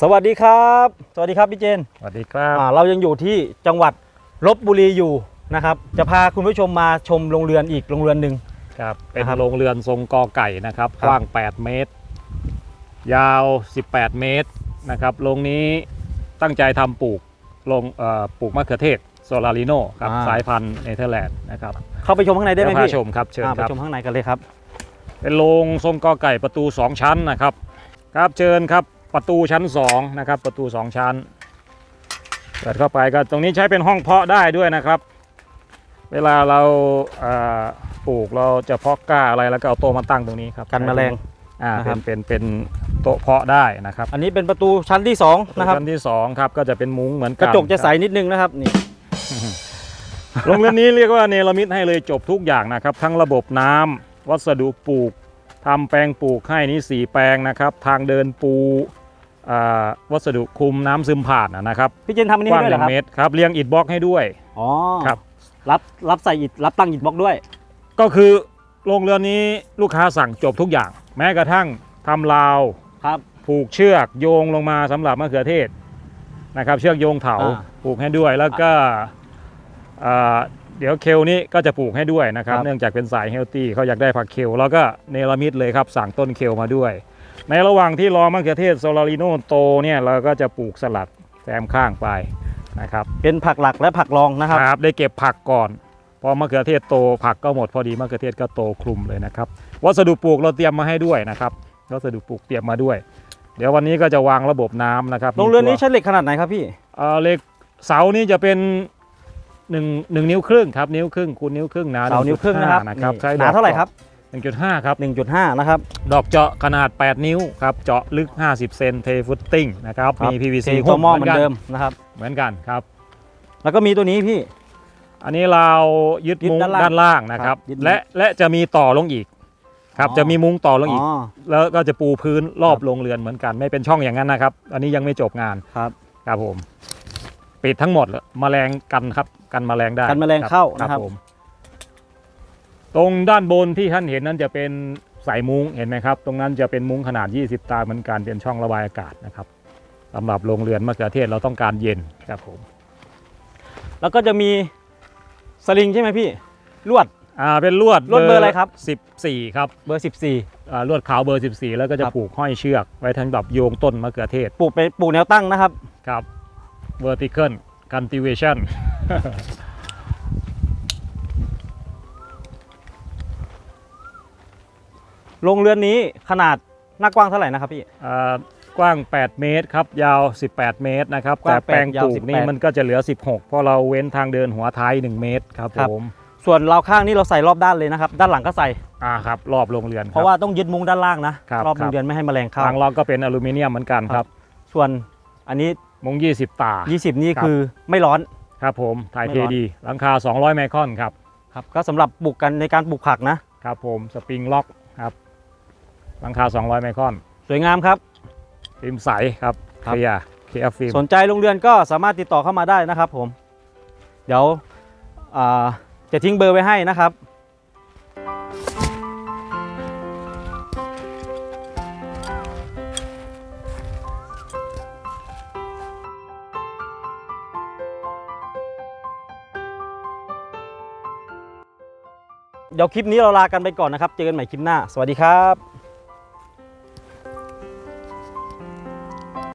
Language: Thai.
สวัสดีครับ สวัสดีครับพี่เจนสวัสดีครับอ่าเรายังอยู่ที่จังหวัดลบบุรีอยู่นะครับ จะพาคุณผู้ชมมาชมโรงเรือนอีกโรงเรือนหนึ่งครับเป็นนะครับโรงเรือนทรงกอไก่นะครับครับกว้าง 8 เมตร ยาว 18 เมตรนะครับโรงนี้ตั้งใจทำปลูกลงเอ่อปลูกมะเขือเทศโซลาริโนครับอ่าสายพันธุ์เนเธอร์แลนด์นะครับเข้าไปชมข้างในได้ไหมเยวพาพี่ชมครับเชิญอ่าคไปรับชมข้างในกันเลยครับ เป็นโรงทรงกอไก่ประตู 2 ชั้นนะครับ ครับเชิญครับ ประตูชั้น2นะครับประตู 2 ชั้น เปิดเข้าไปก็ตรงนี้ใช้เป็นห้องเพาะได้ด้วยนะครับ เวลาเราเอ่อปลูกเราจะเพาะกล้าอะไรแล้วก็เอาโต๊ะมาตั้งตรงนี้ครับกันแมลงอ่านะครัเป็บนเป็นเป็นโต๊ะเพาะได้นะครับ อันนี้เป็นประตูชั้นที่2นะครับชั้นที่สองครับก็จะเป็นมุ้งเหมือนกกันระจกจะใสนิดนึงนะครับนี่โรงเรือนนี้เรียกว่าเนรมิตให้เลยจบทุกอย่างนะครับ ทั้งระบบน้ำวัสดุปลูก ทำแปลงปลูกให้นี่สี่แปลงนะครับ ทางเดินปูอ่าวัสดุคลุมน้ำซึมผ่านนะครับพี่เจนทำอันกนี้ว้างด้วยหเหรอครับนึ่งเมตรครับเรียงอิฐบล็อกให้ด้วย อ๋อครับ รับรับใส่อิฐรับตั้งอิฐบล็อกด้วย ก็คือโรงเรือนนี้ลูกค้าสั่งจบทุกอย่าง แม้กระทั่งทำราวครับ ผูกเชือกโยงลงมาสำหรับมะเขือเทศนะครับ เชือกโยงเถาอ่า ผูกให้ด้วยแล้วก็อ่า เดี๋ยวเคลนี้ก็จะปลูกให้ด้วยนะครับ ครับ เนื่องจากเป็นสายเฮลตี้เขาอยากได้ผักเคลแล้วก็เนรมิตเลยครับสั่งต้นเคลมาด้วย ในระหว่างที่รอมะเขือเทศโซลาริโนโตเนี่ยเราก็จะปลูกสลัดแซมข้างไปนะครับ เป็นผักหลักและผักรองนะครับ ครับได้เก็บผักก่อน พอมะเขือเทศโตผักก็หมดพอดีมะเขือเทศก็โตคลุมเลยนะครับ วัสดุปลูกเราเตรียมมาให้ด้วยนะครับวัสดุปลูกเตรียมมาด้วย เดี๋ยววันนี้ก็จะวางระบบน้ำนะครับโรงเรือนนี้มีตัวใช้เหล็กขนาดไหนครับพี่ เอ่อเหล็กเสานี่จะเป็น หนึ่งหนึ่งนิ้วครึ่งครับนิ้วครึ่งคูณนิ้วครึ่งหนาเสานิ้วครึ่งนะครับ1.5นะครับนี่ใช้หนาเท่าไหร่ครับหนึ่งจุดห้าครับ 1.5 นะครับ ดอกเจาะขนาด 8 นิ้วครับ เจาะลึก 50 เซนเทฟุตติ้งนะครับครับมี PVC เทตัวหม้อเหมือนกัเดิมนะครับ เหมือนกันครับ แล้วก็มีตัวนี้พี่ อันนี้เรายึดยึดมุ้งด้านล่างด้านล่างนะครับครับยึดมุ้งและและจะมีต่อลงอีกครับอ๋อจะมีมุ้งต่อลงอีกอ๋อแล้วก็จะปูพื้นรอบครับโรงเรือนเหมือนกัน ไม่เป็นช่องอย่างนั้นนะครับ อันนี้ยังไม่จบงานครับครับผม ปิดทั้งหมดเลยแมลงกันครับ กันแมลงได้กันแมลงเข้านะครับผมตรงด้านบนที่ท่านเห็นนั้นจะเป็นสายมุ้งเห็นไหมครับ ตรงนั้นจะเป็นมุ้งขนาด 20 ตาเหมือนกันเป็นช่องระบายอากาศนะครับสำหรับโรงเรือนมะเขือเทศเราต้องการเย็นครับผม แล้วก็จะมีสลิงใช่ไหมพี่ลวดอ่าเป็นลวดลวดเบอร์อะไรครับ14 ครับเบอร์ 14อ่าลวดขาวเบอร์ 14 แล้วก็จะครับผูกห้อยเชือก ไว้ทั้งแบบโยงต้นมะเขือเทศปลูกไปปลูกแนวตั้งนะครับครับ vertical cultivation โรงเรือนนี้ขนาดหน้ากว้างเท่าไหร่นะครับพี่ อ่ากว้าง 8 เมตรครับ ยาว 18 เมตรนะครับกว้าแต่งแปลง8ยาวปลูกนี่18 มันก็จะเหลือ 16 เพราะเราเว้นทางเดินหัวท้าย 1 เมตรครับครับ ผมส่วนราวข้างนี่เราใส่รอบด้านเลยนะครับ ด้านหลังก็ใส่ อ่าครับรอบโรงเรือนคบ เพราะว่าต้องยึดมุ้งด้านล่างนะครับ รอบครัโรบงเรือนไม่ให้แมลงเข้า ทางล็อกก็เป็นอลูมิเนียมเหมือนกันครับส่วนอันนี้ มุง20 ตา 20 นี่ครับคือไม่ร้อน ครับผม ถ่ายไม่เทร้อนดี หลังคา 200 ไมครอนครับ ครับ ก็สำหรับปลูกกันในการปลูกผักนะ ครับผม สปริงล็อกครับ หลังคา 200 ไมครอน สวยงามครับฟิล์มใสครับคเครับลียร์เคลียร์ฟิล์ม สนใจโรงเรือนก็สามารถติดต่อเข้ามาได้นะครับผม เดี๋ยวอ่าจะทิ้งเบอร์ไว้ให้นะครับ เดี๋ยวคลิปนี้เราลากันไปก่อนนะครับ เจอกันใหม่คลิปหน้า สวัสดีครับ